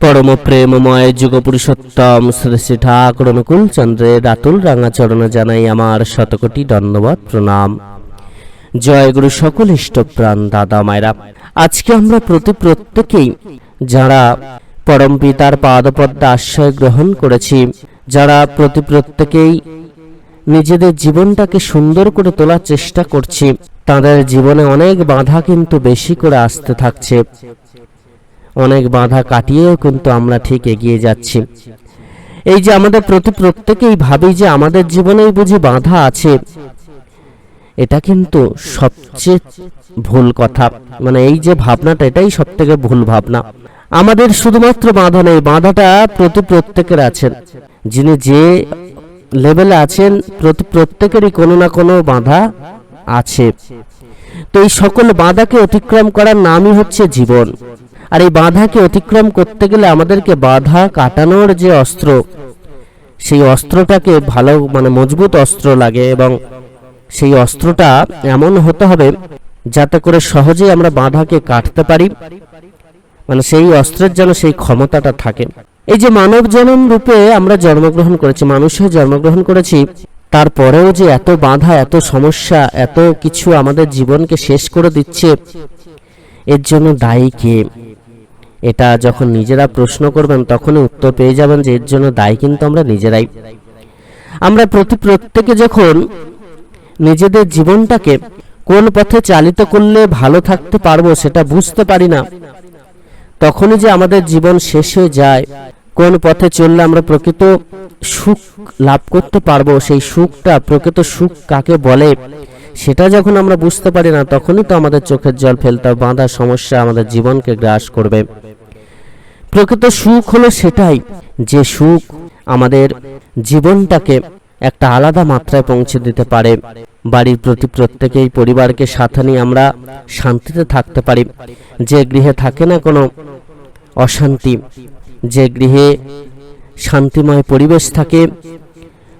পরম প্রেমময় যুগ পুরুষোত্তম শ্রী শ্রী ঠাকুর অনুকূল চন্দ্রের রাতুল রাঙা চরণে জানাই আমার শতকোটি ধন্যবাদ, প্রণাম। জয় গুরু সকল ইষ্টপ্রাণ দাদা মায়েরা। আজকে আমরা প্রতি প্রত্যেকেই যারা পরম পিতার পাদপদ্মে আশ্রয় গ্রহণ করেছি, যারা প্রতি প্রত্যেকেই নিজেদের জীবনটাকে সুন্দর করে তোলার চেষ্টা করছি, তাদের জীবনে অনেক বাধা কিন্তু বেশি করে আসতে থাকছে। অনেক বাধা কাটিয়েও কিন্তু আমরা ঠিক এগিয়ে যাচ্ছি। এই যে আমাদের প্রতি প্রত্যেকেই ভাবি যে আমাদের জীবনেই বুঝি বাধা আছে, এটা কিন্তু সবচেয়ে ভুল কথা। মানে এই যে ভাবনাটা, এটাই সব থেকে ভুল ভাবনা। আমাদের শুধুমাত্র বাধা নেই, বাধাটা প্রতি প্রত্যেকের আছেন যিনি যে লেভেলে আছেন, প্রতি প্রত্যেকেরই কোনো না কোনো বাধা আছে। তো এই সকল বাধাকে অতিক্রম করার নামই হচ্ছে জীবন। আর এই বাধাকে অতিক্রম করতে গেলে আমাদেরকে বাধা কাটানোর যে অস্ত্র, সেই অস্ত্রটাকে ভালো মানে মজবুত অস্ত্র লাগে এবং সেই অস্ত্রটা এমন হতে হবে যাতে করে সহজেই আমরা বাধাকে কাটতে পারি মানে সেই অস্ত্রের যেন সেই ক্ষমতাটা থাকে। এই যে মানব জনম রূপে আমরা জন্মগ্রহণ করেছি, মানুষ জন্মগ্রহণ করেছি, তারপরেও যে এত বাধা, এত সমস্যা, এত কিছু আমাদের জীবনকে শেষ করে দিচ্ছে, এর জন্য দায়ী কে? এটা যখন নিজেরা প্রশ্ন করবেন, তখনই উত্তর পেয়ে যাবেন যে এর জন্য দায়ী কিন্তু আমরা নিজেরাই। আমরা প্রতি প্রত্যেকে যখন নিজেদের জীবনটাকে কোন পথে চালিত করলে ভালো থাকতে পারব সেটা বুঝতে পারি না, তখনই যে আমাদের জীবন শেষ হয়ে যায়, কোন পথে চললে আমরা প্রকৃত সুখ লাভ করতে পারব, সেই সুখটা, প্রকৃত সুখ কাকে বলে, সেটা যখন আমরা বুঝতে পারি না, তখনই তো আমাদের চোখের জল ফেলতে বাঁধা সমস্যা আমাদের জীবনকে গ্রাস করবে। প্রকৃত সুখ হলো সেটাই যে সুখ আমাদের জীবনটাকে একটা আলাদা মাত্রায় পৌঁছে দিতে পারে। বাড়ির প্রতি প্রত্যেকেই পরিবারকে সাথে নিয়ে আমরা শান্তিতে থাকতে পারি। যে গৃহে থাকে না কোনো অশান্তি, যে গৃহে শান্তিময় পরিবেশ থাকে,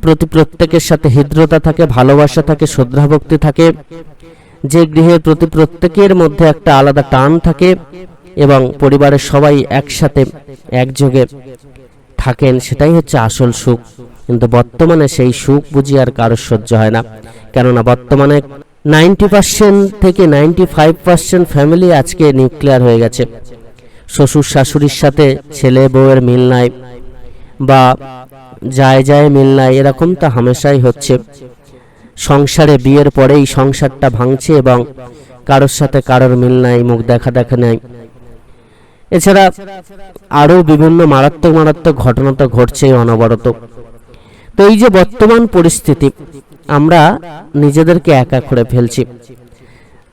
প্রতি প্রত্যেকের সাথে হৃদ্রতা থাকে, ভালোবাসা থাকে, শ্রদ্ধাভক্তি থাকে, যে গৃহের প্রতি প্রত্যেকের মধ্যে একটা আলাদা টান থাকে এবং পরিবারের সবাই একসাথে একযোগে থাকেন, সেটাই হচ্ছে আসল সুখ। কিন্তু বর্তমানে সেই সুখ বুঝি আর কারোর সহ্য হয় না। কেননা বর্তমানে নাইনটি পার্সেন্ট থেকে নাইনটি ফাইভ পার্সেন্ট ফ্যামিলি আজকে নিউক্লিয়ার হয়ে গেছে। শ্বশুর শাশুড়ির সাথে ছেলে বউয়ের মিল নাই বা যায় যায় মিল নাই, এরকম তো হামেশাই হচ্ছে। সংসারে বিয়ের পরেই সংসারটা ভাঙছে এবং কারোর সাথে কারোর মিল নাই, মুখ দেখা দেখা নাই। এছাড়া আরও বিভিন্ন মারাত্মক মারাত্মক ঘটনা তো ঘটছেই অনবরত। তো এই যে বর্তমান পরিস্থিতি, আমরা নিজেদেরকে একা করে ফেলছি।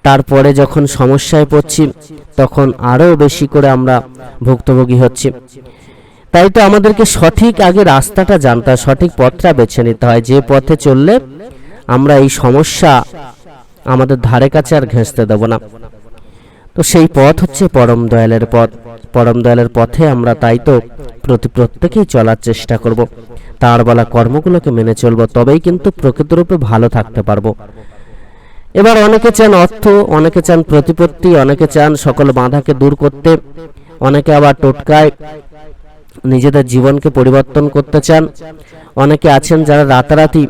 তারপরে যখন সমস্যায় পড়ছি, তখন আরও বেশি করে আমরা ভুক্তভোগী হচ্ছি। তাই তো আমাদেরকে সঠিক আগে রাস্তাটা জানতে হয়, সঠিক পথটা বেছে নিতে হয়। যে পথে চললে আমরা এই সমস্যা আমাদের ধারে কাছে আর ঘেঁষতে দেব না। তো সেই পথ হচ্ছে পরম দয়ালের পথ। পরম দয়ালের পথে আমরা তাই তো প্রতি প্রত্যেকেই চলার চেষ্টা করব। তার বলা কর্মগুলোকে মেনে চলবো, তবেই কিন্তু প্রকৃতরূপে ভালো থাকতে পারব। এবার অনেকে চান অর্থ, অনেকে চান প্রতিপত্তি, অনেকে চান সকল বাধাকে দূর করতে, অনেকে আবার টোটকায় নিজেদের জীবনকে পরিবর্তন করতে চান, অনেকে আছেন যারা রাতারাতি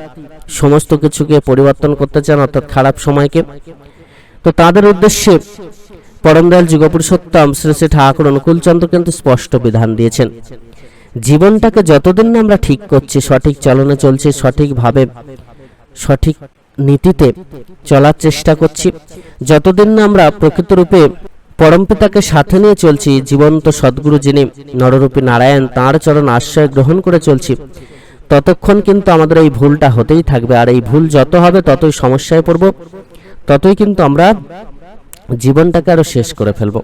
সমস্ত কিছুকে পরিবর্তন করতে চান, অর্থাৎ খারাপ সময়কে। তো তাদের উদ্দেশ্যে পরমদয়াল যুগপুরুষোত্তম শ্রী শ্রী ঠাকুর অনুকূলচন্দ্র কিন্তু স্পষ্ট বিধান দিয়েছেন। জীবনটাকে যতদিন না আমরা ঠিক করছি, সঠিক চলনে চলছি, সঠিকভাবে, সঠিক নীতিতে চলার চেষ্টা করছি, যতদিন না আমরা প্রকৃতরূপে পরমপিতাকে সাথে নিয়ে চলছি, জীবন্ত সদ্গুরু যিনি নররূপী নারায়ণ, তাঁর চরণ আশ্রয় গ্রহণ করে চলছি, ততক্ষণ কিন্তু আমাদের এই ভুলটা হতেই থাকবে। আর এই ভুল যত হবে, ততই সমস্যায় পড়ব, ততই কিন্তু আমরা জীবনটাকে আরও শেষ করে ফেলব।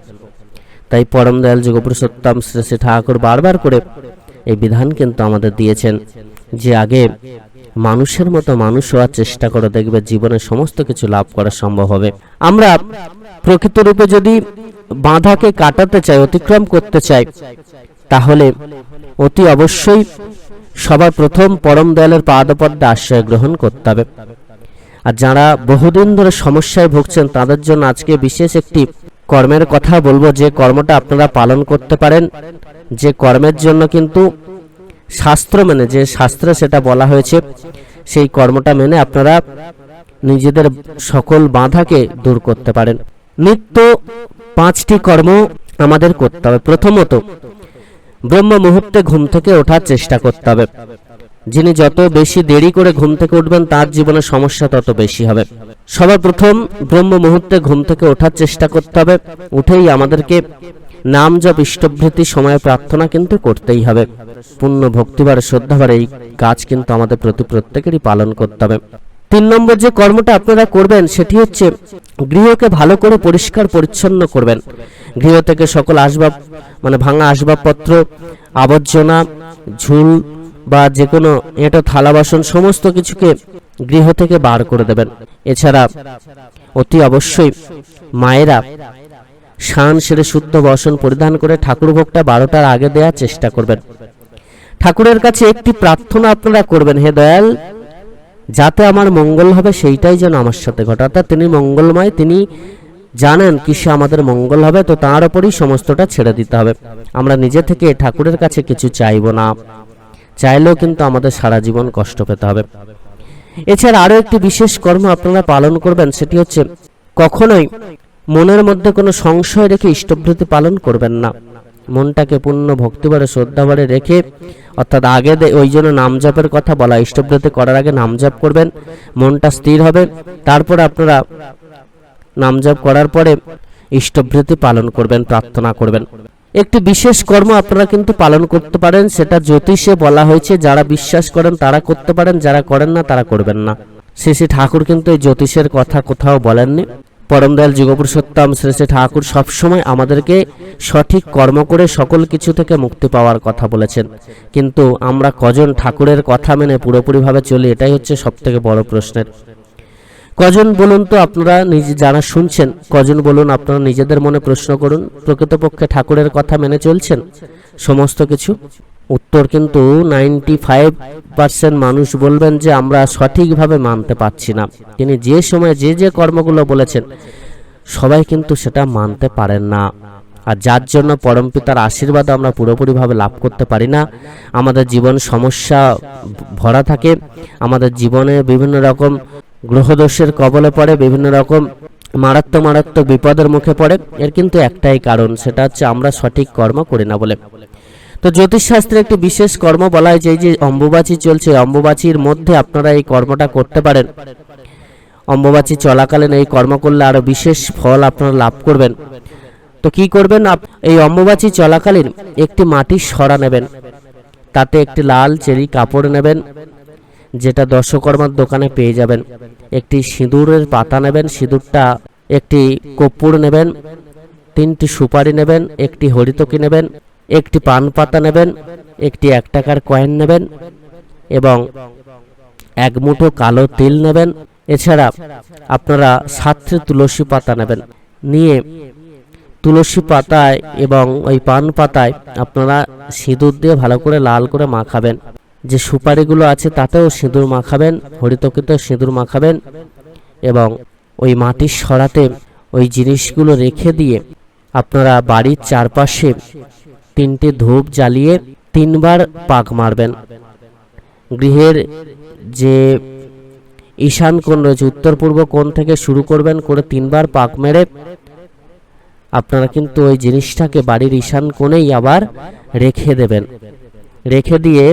তাই পরম দয়াল যুগপুরুষোত্তম শ্রী শ্রী ঠাকুর বারবার করে এই বিধান কিন্তু আমাদের দিয়েছেন যে আগে মানুষের মতো মানুষ হওয়ার চেষ্টা করে দেখবে জীবনে সমস্ত কিছু লাভ করা সম্ভব হবে। আমরা প্রকৃত রূপে যদি বাধাকে কাটাতে চাই, অতিক্রম করতে চাই, তাহলে অতি অবশ্যই সবার প্রথম পরম দয়ালের পাদপদ্মে আশ্রয় গ্রহণ করতে হবে। আর যারা বহুদিন ধরে সমস্যায় ভুগছেন, তাদের জন্য আজকে বিশেষ একটি কর্মের কথা বলব। যে কর্মটা আপনারা পালন করতে পারেন, যে কর্মের জন্য কিন্তু শাস্ত্র মেনে, যে শাস্ত্রে সেটা বলা হয়েছে, সেই কর্মটা মেনে আপনারা নিজেদের সকল বাধাকে দূর করতে পারেন। নিত্য পাঁচটি কর্ম আমাদের করতে হবে। প্রথমত ব্রহ্ম মুহূর্তে ঘুম থেকে ওঠার চেষ্টা করতে হবে। যিনি যত বেশি দেরি করে ঘুম থেকে উঠবেন, তার জীবনে সমস্যা তত বেশি হবে। সবার প্রথম ব্রহ্ম মুহূর্তে ঘুম থেকে ওঠার চেষ্টা করতে হবে। উঠেই আমাদেরকে নাম জপ, ইষ্টভৃতি, সময় প্রার্থনা কিন্তু করতেই হবে। পূর্ণ ভক্তিবার শ্রদ্ধাবার এই কাজ কিন্তু আমাদের প্রতি প্রত্যেকেরই পালন করতে হবে। তিন নম্বর যে কর্মটা আপনারা করবেন, সেটি হচ্ছে গৃহকে ভালো করে পরিষ্কার পরিচ্ছন্ন করবেন। গৃহ থেকে সকল আসবাব মানে ভাঙা আসবাবপত্র, আবর্জনা, ঝুল বা যে কোনো এঁটো থালা বাসন সমস্ত কিছুকে গৃহ থেকে বার করে দেবেন। এছাড়া অতি অবশ্যই মায়েরা শান সেরে শুদ্ধ বসন পরিধান করে ঠাকুর ভোগটা বারোটার আগে দেওয়ার চেষ্টা করবেন। ঠাকুরের কাছে একটি প্রার্থনা আপনারা করবেন, হে দয়াল, যাতে আমার মঙ্গল হবে সেইটাই যেন আমার সাথে ঘটে। অর্থাৎ তিনি মঙ্গলময়, তিনি জানেন কিসে আমাদের মঙ্গল হবে, তো তার উপরই সমস্তটা ছেড়ে দিতে হবে। আমরা নিজে থেকে ঠাকুরের কাছে কিছু চাইব না। চাইলেও কিন্তু আমাদের সারা জীবন কষ্ট পেতে হবে। এছাড়া আরও একটি বিশেষ কর্ম আপনারা পালন করবেন, সেটি হচ্ছে কখনোই মনের মধ্যে কোনো সংশয় রেখে ইষ্টভৃতি পালন করবেন না। মনটাকে পূর্ণ ভক্তিবারে শ্রদ্ধাবারে রেখে, অর্থাৎ আগে ওই জন্য নাম জপের কথা বলা, ইষ্টভৃতি করার আগে নাম জপ করবেন, মনটা স্থির হবে, তারপরে আপনারা নাম জপ করার পরে ইষ্টভৃতি পালন করবেন, প্রার্থনা করবেন। একটি বিশেষ কর্ম আপনারা কিন্তু পালন করতে পারেন, সেটা জ্যোতিষে বলা হয়েছে, যারা বিশ্বাস করেন তারা করতে পারেন, যারা করেন না তারা করবেন না। শ্রী শ্রী ঠাকুর কিন্তু এই জ্যোতিষের কথা কোথাও বলেননি। পরম দয়াল যুগপুরুষোত্তম শ্রী শ্রী ঠাকুর সবসময় আমাদেরকে সঠিক কর্ম করে সকল কিছু থেকে মুক্তি পাওয়ার কথা বলেছেন। কিন্তু আমরা কজন ঠাকুরের কথা মেনে পুরোপুরিভাবে চলি, এটাই হচ্ছে সবথেকে বড় প্রশ্নের। কজন বলুন তো আপনারা নিজে যারা শুনছেন, কজন বলুন আপনারা নিজেদের মনে প্রশ্ন করুন। প্রকৃতপক্ষে ঠাকুরের কথা মেনে চলছেন? সমস্ত কিছু? উত্তর কিন্তু নাইনটি ফাইভ পার্সেন্ট মানুষ বলবেন যে আমরা সঠিকভাবে মানতে পারছি না। তিনি যে সময় যে যে কর্মগুলো বলেছেন, সবাই কিন্তু সেটা মানতে পারেন না। আর যার জন্য পরমপিতার আশীর্বাদ আমরা পুরোপুরিভাবে লাভ করতে পারি না। আমাদের জীবন সমস্যা ভরা থাকে। আমাদের জীবনে বিভিন্ন রকম গ্রহদোষের কবলে পড়ে, বিভিন্ন রকম মারাত্মক মারাত্মক বিপদের মুখে পড়ে। এর কিন্তু একটাই কারণ, সেটা হচ্ছে আমরা সঠিক কর্ম করি না বলে। তো জ্যোতিষশাস্ত্রে একটি বিশেষ কর্ম বলা হয় যে যে অম্বুবাচী চলছে অম্বুবাচীর মধ্যে আপনারা এই কর্মটা করতে পারেন। অম্বুবাচী চলাকালীন এই কর্ম করলে আরও বিশেষ ফল আপনারা লাভ করবেন। তো কি করবেন? এই অম্বুবাচী চলাকালীন একটি মাটির সরা নেবেন। তাতে একটি লাল চেরি কাপড় নেবেন। যেটা দশকর্মার দোকানে পেয়ে যাবেন। একটি সিঁদুরের পাতা নেবেন, সিঁদুরটা একটি কর্পূর নেবেন, তিনটি সুপারি নেবেন, একটি হরিতকি নেবেন, একটি পান পাতা নেবেন, একটি এক টাকার কয়েন নেবেন এবং এক মুঠো কালো তিল নেবেন। এছাড়া আপনারা সাতটি তুলসী পাতা নেবেন। নিয়ে তুলসী পাতায় এবং ওই পান পাতায় আপনারা সিঁদুর দিয়ে ভালো করে লাল করে মাখাবেন। যে সুপারিগুলো আছে তাতেও সিঁদুর মাখাবেন হরিতকিতেও সিঁদুর মাখাবেন এবং ওই মাটির সরাতে ওই জিনিসগুলো রেখে দিয়ে আপনারা বাড়ির চারপাশে তিনটে ধূপ জ্বালিয়ে তিনবার পাক মারবেন। গৃহের যে ঈশান কোণ রয়েছে, উত্তর পূর্ব কোণ থেকে শুরু করবেন করে তিনবার পাক মেরে আপনারা কিন্তু ওই জিনিসটাকে বাড়ির ঈশান কোণেই আবার রেখে দেবেন। রেখে দিয়ে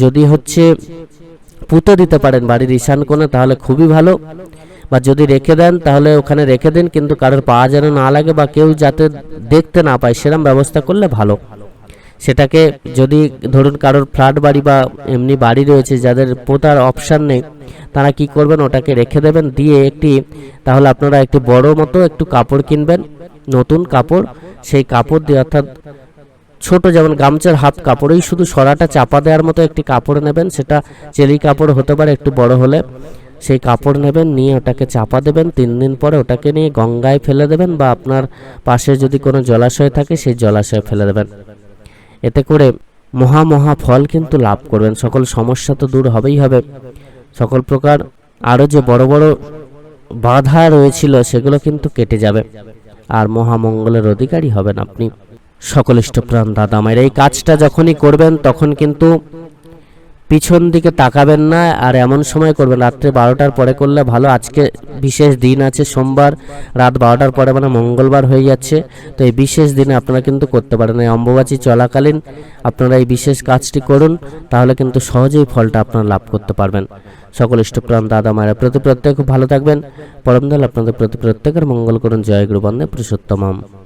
যদি হচ্ছে পুঁতে দিতে পারেন বাড়ির ঈশান কোণে, তাহলে খুবই ভালো। বা যদি রেখে দেন, তাহলে ওখানে রেখে দিন, কিন্তু কারোর পাওয়া যেন না লাগে বা কেউ যাতে দেখতে না পায় সেরকম ব্যবস্থা করলে ভালো। সেটাকে যদি ধরুন কারোর ফ্ল্যাট বাড়ি বা এমনি বাড়ি রয়েছে, যাদের পোতার অপশান নেই, তারা কি করবেন? ওটাকে রেখে দেবেন, দিয়ে একটি, তাহলে আপনারা একটি বড় মতো একটু কাপড় কিনবেন, নতুন কাপড়। সেই কাপড় দিয়ে অর্থাৎ ছোট যেমন গামছার হাফ কাপড়েই শুধু সরাটা চাপা দেওয়ার মতো একটি কাপড় নেবেন, সেটা চেলি কাপড় হতে পারে একটু বড় হলে। সেই কাপড় নেবেন, নিয়ে ওটাকে চাপা দেবেন, তিন দিন পরে ওটাকে নিয়ে গঙ্গায় ফেলে দেবেন বা আপনার পাশে যদি কোনো জলাশয় থাকে সেই জলাশয়ে ফেলে দেবেন। এতে করে মহা মহা ফল কিন্তু লাভ করবেন, সকল সমস্যা তো দূর হবেই হবে। সকল প্রকার আরও যে বড় বড় বাধা রয়েছিল সেগুলো কিন্তু কেটে যাবে, আর মহামঙ্গলের অধিকারী হবেন আপনি। সকল ইষ্টপ্রাণ দাদা মায়ের। এই কাজটা যখনই করবেন, তখন কিন্তু পিছন দিকে তাকাবেন না আর এমন সময় করবেন, রাত্রে বারোটার পরে করলে ভালো। আজকে বিশেষ দিন আছে, সোমবার রাত বারোটার পরে মানে মঙ্গলবার হয়ে যাচ্ছে। তো এই বিশেষ দিনে আপনারা কিন্তু করতে পারেন। এই অম্বুবাচী চলাকালীন আপনারা এই বিশেষ কাজটি করুন, তাহলে কিন্তু সহজেই ফলটা আপনারা লাভ করতে পারবেন। সকল ইষ্টপ্রাণ দাদা মায়েরা প্রতি প্রত্যেক খুব ভালো থাকবেন। পরমদল আপনাদের প্রতি প্রত্যেকের মঙ্গল করুন। জয় গুরু বন্দে পুরুষোত্তমম।